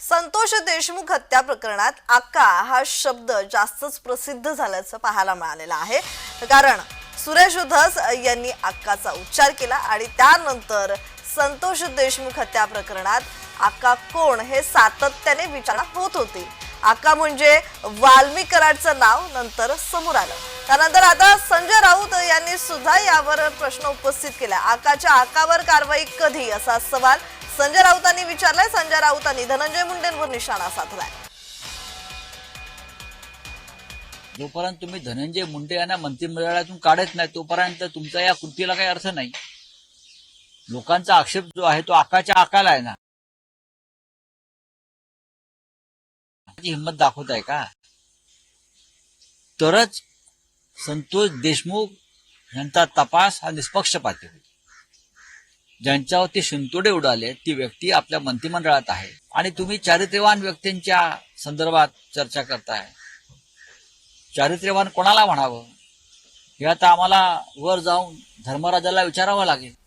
संतोष देशमुख हत्या प्रकरणात अक्का हा शब्द जास्तच प्रसिद्ध झाल्याचं पाहायला मिळालेलं आहे. कारण सुरेश उधस यांनी आक्काचा उच्चार केला आणि त्यानंतर संतोष देशमुख हत्या प्रकरणात अक्का कोण हे सातत्याने विचारणा होत होती. अक्का म्हणजे वाल्मिक कराडचं नाव नंतर समोर आलं. त्यानंतर आता संजय राऊत यांनी सुद्धा यावर प्रश्न उपस्थित केला. आकाच्या आकावर कारवाई कधी? असा सवाल संजय राऊतांनी विचारलंय. संजय राऊतांनी धनंजय मुंडेंवर निशाणा साधलाय. जोपर्यंत तुम्ही धनंजय मुंडे यांना मंत्रिमंडळातून काढत नाही तोपर्यंत तुमचा या कृतीला काही अर्थ नाही. लोकांचा आक्षेप जो आहे तो आकाच्या आकाला आहे ना. हिंमत दाखवत आहे का? तरच संतोष देशमुख यांचा तपास हा निष्पक्षपाती होईल. ज्यांच्यावरती शिंतोडे उडाले ती व्यक्ती आपल्या मंत्रिमंडळात आहे. आणि तुम्ही चारित्र्यवान व्यक्तींच्या संदर्भात चर्चा करताय. चारित्र्यवान कोणाला म्हणावं? हे आता आम्हाला वर जाऊन धर्मराजाला विचारावं लागेल.